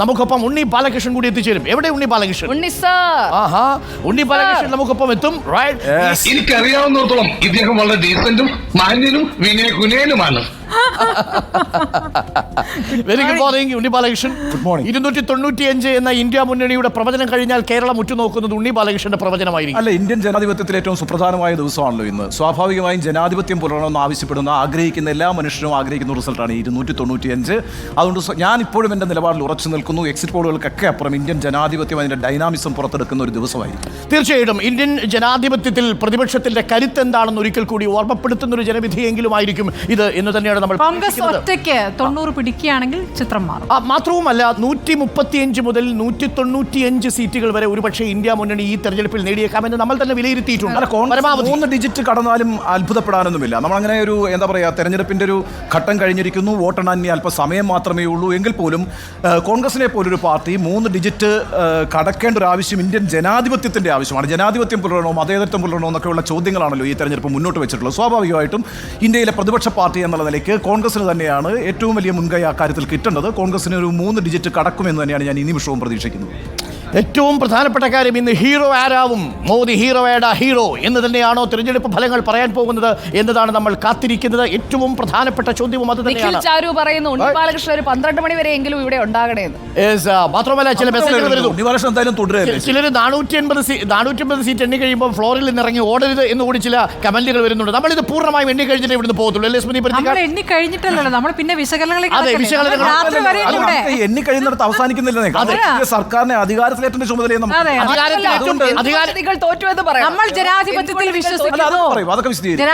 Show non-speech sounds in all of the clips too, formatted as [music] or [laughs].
നമുക്കൊപ്പം ഉണ്ണി ബാലകൃഷ്ണൻ കൂടി എത്തിച്ചേരും. എവിടെ ഉണ്ണി ബാലകൃഷ്ണൻ? ഉണ്ണി സർ. ആഹാ ഉണ്ണി ബാലകൃഷ്ണൻ നമുക്കൊപ്പം എത്തും റൈറ്റ് എനിക്കറിയാവുന്നിടത്തോളം ഇദ്ദേഹം വളരെ ഡീസന്റും മാന്യനും വിനയ കുനയനുമാണ് [laughs] very good morning Unni Balakrishnan good morning ഇരുന്നൂറ്റി തൊണ്ണൂറ്റിയഞ്ച് എന്ന ഇന്ത്യ മുന്നണിയുടെ പ്രവചനം കഴിഞ്ഞാൽ കേരളം ഉറ്റുനോക്കുന്നത് ഉണ്ണി ബാലകൃഷ്ണന്റെ പ്രവചനമായിരിക്കും. അല്ല ഇന്ത്യൻ ജനാധിപത്യത്തിൽ ഏറ്റവും സുപ്രധാനമായ ദിവസമാണല്ലോ ഇന്ന്. സ്വാഭാവികമായും ജനാധിപത്യം പുലരണമെന്ന് ആവശ്യപ്പെടുന്ന ആഗ്രഹിക്കുന്ന എല്ലാ മനുഷ്യരും ആഗ്രഹിക്കുന്ന റിസൾട്ടാണ് ഇരുന്നൂറ്റി തൊണ്ണൂറ്റിയഞ്ച് അതുകൊണ്ട് ഞാൻ ഇപ്പോഴും എന്റെ നിലപാടിൽ ഉറച്ചു നിൽക്കുന്നു. എക്സിറ്റ് പോളുകൾക്കൊക്കെ അപ്പുറം ഇന്ത്യൻ ജനാധിപത്യം അതിന്റെ ഡൈനാമിസം പുറത്തെടുക്കുന്ന ഒരു ദിവസമായിരിക്കും. തീർച്ചയായിട്ടും ഇന്ത്യൻ ജനാധിപത്യത്തിൽ പ്രതിപക്ഷത്തിന്റെ കരുത്ത് എന്താണെന്ന് ഒരിക്കൽ കൂടി ഓർമ്മപ്പെടുത്തുന്ന ഒരു ജനവിധിയെങ്കിലും ആയിരിക്കും ഇത്. എന്ന് തന്നെയാണ് നമ്മൾ കോൺഗ്രസ്. ഒറ്റയ്ക്ക് തൊണ്ണൂറ് പിടിക്കുകയാണെങ്കിൽ ചിത്രം മാറും. മാത്രവുമല്ല നൂറ്റി മുപ്പത്തിയഞ്ച് മുതൽ നൂറ്റി തൊണ്ണൂറ്റിയഞ്ച് സീറ്റുകൾ വരെ ഒരുപക്ഷെ ഇന്ത്യ മുന്നണി ഈ തെരഞ്ഞെടുപ്പിൽ നേടിയേക്കാമെന്ന് നമ്മൾ തന്നെ വിലയിരുത്തിയിട്ടുണ്ട്. അല്ല മൂന്ന് ഡിജിറ്റ് കടന്നാലും അത്ഭുതപ്പെടാനൊന്നുമില്ല. നമ്മൾ അങ്ങനെ ഒരു എന്താ പറയാ തെരഞ്ഞെടുപ്പിന്റെ ഒരു ഘട്ടം കഴിഞ്ഞിരിക്കുന്നു. വോട്ടെണ്ണാൻ ഇനി അല്പ സമയം മാത്രമേ ഉള്ളൂ. എങ്കിൽ പോലും കോൺഗ്രസിനെ പോലൊരു പാർട്ടി മൂന്ന് ഡിജിറ്റ് കടക്കേണ്ട ഒരു ആവശ്യം ഇന്ത്യൻ ജനാധിപത്യത്തിന്റെ ആവശ്യമാണ്. ജനാധിപത്യം പുലരണോ മതേതരത്വം പുലരണോ എന്നൊക്കെയുള്ള ചോദ്യങ്ങളാണല്ലോ ഈ തെരഞ്ഞെടുപ്പ് മുന്നോട്ട് വെച്ചിട്ടുള്ളത്. സ്വാഭാവികമായിട്ടും ഇന്ത്യയിലെ പ്രതിപക്ഷ പാർട്ടി എന്നുള്ള നിലയ്ക്ക് കോൺഗ്രസിന് തന്നെയാണ് ഏറ്റവും വലിയ മുൻകൈ ആ കാര്യത്തിൽ കിട്ടേണ്ടത്. കോൺഗ്രസിന് ഒരു മൂന്ന് ഡിജിറ്റ് കടക്കുമെന്ന് തന്നെയാണ് ഞാൻ ഈ നിമിഷവും പ്രതീക്ഷിക്കുന്നത്. ഏറ്റവും പ്രധാനപ്പെട്ട കാര്യം ഇന്ന് ഹീറോ ആരാവും? മോദി ഹീറോ ഏടാ ഹീറോ? എന്ന് തന്നെയാണോ തിരഞ്ഞെടുപ്പ് ഫലങ്ങൾ പറയാൻ പോകുന്നത്? എന്നതാണ് നമ്മൾ കാത്തിരിക്കുന്നത്. ഏറ്റവും പ്രധാനപ്പെട്ട ചോദ്യവും അത് നിഖിൽ തന്നെയാണ്. ചാരു പറയുന്നു ബാലകൃഷ്ണൻ ഒരു പന്ത്രണ്ട് മണി വരെയെങ്കിലും ഇവിടെ ഉണ്ടാകണേസ് മാത്രമല്ല ചില മെസ്സേജുകൾ വരുന്നു. ഉണ്ണിവാലകൃഷ്ണൻ എന്തായാലും തുടരുകയല്ലേ ചിലർ നാനൂറ്റി എൺപത് നാനൂറ്റി അമ്പത് സീറ്റ് എണ്ണി കഴിയുമ്പോൾ ഫ്ലോറിൽ നിന്ന് ഇറങ്ങി ഓടരുത് എന്ന് കൂടി ചില കമന്റുകൾ വരുന്നുണ്ട്. നമ്മൾ ഇത് പൂർണമായും എണ്ണി കഴിഞ്ഞിട്ട് ഇവിടുന്ന് പോകത്തുള്ളൂ. അല്ലേ സ്മൃതി നമ്മൾ എണ്ണി കഴിഞ്ഞിട്ടല്ലോ നമ്മൾ പിന്നെ? വിശകലനങ്ങൾ- രാത്രി വരെ അത് എണ്ണി കഴിയുന്നിടത്ത് അവസാനിക്കുന്നില്ല സർക്കാരിനെ അധികാരത്തിൽ അതുകൊണ്ട് ചുമതലയെന്നും നമ്മൾ ജനാധിപത്യത്തിൽ വിശ്വസിക്കുന്നു. അതൊക്കെ വിശദീകരിക്കും.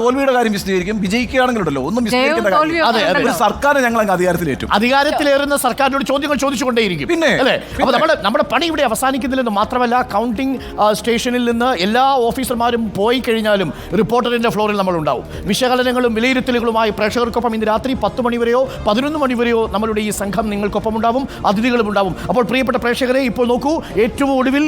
തോൽവിയുടെ കാര്യം വിശദീകരിക്കും വിജയിക്കുകയാണെങ്കിലുണ്ടല്ലോ ഒന്നും വിശദീകരിക്കേണ്ട സർക്കാർ ഞങ്ങൾ അങ്ങ് അധികാരത്തിലേറ്റും. അധികാരത്തിലേറുന്ന സർക്കാരിനോട് ചോദ്യങ്ങൾ ചോദിച്ചുകൊണ്ടേയിരിക്കും. പിന്നെ, അല്ലേ? പിന്നെ. അപ്പൊ നമ്മുടെ നമ്മുടെ പണി ഇവിടെ അവസാനിക്കുന്നില്ലെന്ന് മാത്രമല്ല കൗണ്ടിംഗ് സ്റ്റേഷനിൽ നിന്ന് എല്ലാ ഓഫീസർമാരും പോയി കഴിഞ്ഞാലും റിപ്പോർട്ടറിന്റെ ഫ്ലോറിൽ നമ്മൾ ഉണ്ടാവും. വിശകലനങ്ങളും വിലയിരുത്തലുകളുമായി പ്രേക്ഷകർക്കൊപ്പം ഇന്ന് രാത്രി പത്ത് മണിവരെയോ പതിനൊന്ന് മണിവരെയോ നമ്മളുടെ ഈ സംഘം നിങ്ങൾക്കൊപ്പം ഉണ്ടാവും അതിഥികളും ഉണ്ടാവും അപ്പോൾ പ്രിയപ്പെട്ട പ്രേക്ഷകരെ ഇപ്പോൾ നോക്കൂ ഏറ്റവും ഒടുവിൽ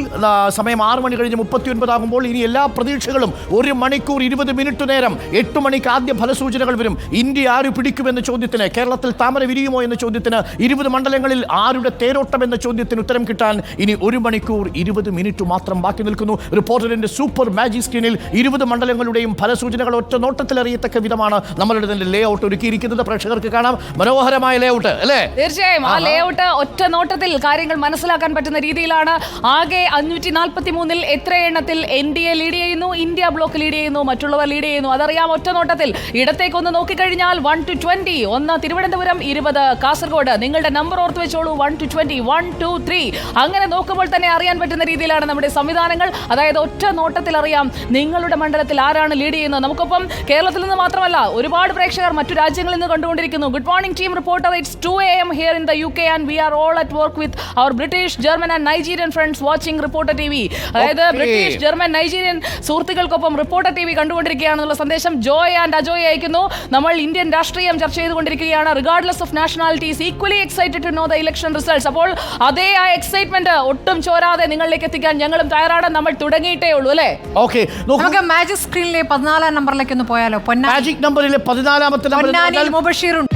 സമയം ആറ് മണി കഴിഞ്ഞ് മുപ്പത്തി ഒൻപതാകുമ്പോൾ ഇനി എല്ലാ പ്രതീക്ഷകളും ഒരു മണിക്കൂർ ഇരുപത് മിനിറ്റ് നേരം എട്ട് മണിക്ക് ആദ്യ ഫലസൂചനകൾ വരും. ഇന്ത്യ ആര് പിടിക്കുമെന്ന ചോദ്യത്തിന് കേരളത്തിൽ താമര വിരിയുമോ എന്ന ചോദ്യത്തിന് ഇരുപത് മണ്ഡലങ്ങളിൽ ആരുടെ തേരോട്ടം എന്ന ചോദ്യത്തിന് ഉത്തരം കിട്ടാൻ ഇനി ഒരു മണിക്കൂർ ഇരുപത് മിനിറ്റ് മാത്രം ബാക്കി നിൽക്കുന്നു. റിപ്പോർട്ടറിന്റെ സൂപ്പർ മാജിക് സ്ക്രീനിൽ ഇരുപത് മണ്ഡലങ്ങളുടെയും ഫലസൂചനകൾ ഒറ്റ നോട്ടത്തിൽ അറിയത്തക്ക വിധമാണ് നമ്മളുടെ തന്നെ ലേ ഔട്ട് ഒരുക്കിയിരിക്കുന്നത്. പ്രേക്ഷകർക്ക് കാണാം മനോഹരമായ ലേ ഔട്ട് അല്ലേ? തീർച്ചയായും. ആ ലേഔട്ട് ഒറ്റ നോട്ടത്തിൽ കാര്യങ്ങൾ മനസ്സിലാക്കാൻ പറ്റുന്ന രീതിയിലാണ്. ആകെ അഞ്ഞൂറ്റി നാൽപ്പത്തി മൂന്നിൽ എത്ര എണ്ണത്തിൽ എൻ ഡി എ ലീഡ് ചെയ്യുന്നു? ഇന്ത്യ ബ്ലോക്ക് ലീഡ് ചെയ്യുന്നു? മറ്റുള്ളവർ ലീഡ് ചെയ്യുന്നു? അതറിയാം ഒറ്റ നോട്ടത്തിൽ. ഇടത്തേക്ക് ഒന്ന് നോക്കിക്കഴിഞ്ഞാൽ വൺ ടു ട്വന്റി ഒന്ന് തിരുവനന്തപുരം ഇരുപത് കാസർഗോഡ്. നിങ്ങളുടെ നമ്പർ ഓർത്ത് വെച്ചോളൂ. One two twenty one two three അങ്ങനെ നോക്കുമ്പോൾ തന്നെ അറിയാൻ പറ്റുന്ന രീതിയിലാണ് നമ്മുടെ സംവിധാനങ്ങൾ. അതായത് ഒറ്റ നോട്ടത്തിൽ അറിയാം നിങ്ങളുടെ മണ്ഡലത്തിൽ ആരാണ് ലീഡ് ചെയ്യുന്നത്. നമുക്കൊപ്പം കേരളത്തിൽ നിന്ന് മാത്രമല്ല ഒരുപാട് പ്രേക്ഷകർ മറ്റു രാജ്യങ്ങളിൽ നിന്ന് കണ്ടുകൊണ്ടിരിക്കുന്നു. Good morning team Reporter it's two A M here in the U K and we are all at work with our British German and Nigerian friends watching Reporter T V അതായത്. ബ്രിട്ടീഷ് ജർമ്മൻ നൈജീരിയൻ സുഹൃത്തുക്കൾക്കൊപ്പം reporter T V കണ്ടുകൊണ്ടിരിക്കുകയാണെന്നുള്ള സന്ദേശം Joy and Ajoy അയക്കുന്നു. നമ്മൾ Indian രാഷ്ട്രീയം ചർച്ച ചെയ്തുകൊണ്ടിരിക്കുകയാണ്. Regardless of nationalities equally excited to know the election results അപ്പോൾ അതേ ആ എക്സൈറ്റ്മെന്റ് ഒട്ടും ചോരാതെ നിങ്ങളിലേക്ക് എത്തിക്കാൻ ഞങ്ങളും തയ്യാറാണ്. നമ്മൾ തുടങ്ങിയിട്ടേ ഉള്ളൂ അല്ലേ? ഓക്കെ നമുക്ക് മാജിക് സ്ക്രീനിലെ പതിനാലാം നമ്പറിലേക്ക് ഒന്ന് പോയാലോ? മാജിക് നമ്പറിലെ പതിനാലാമത്തെ നമ്പർ മുബഷീർ മുബഷീറുണ്ട്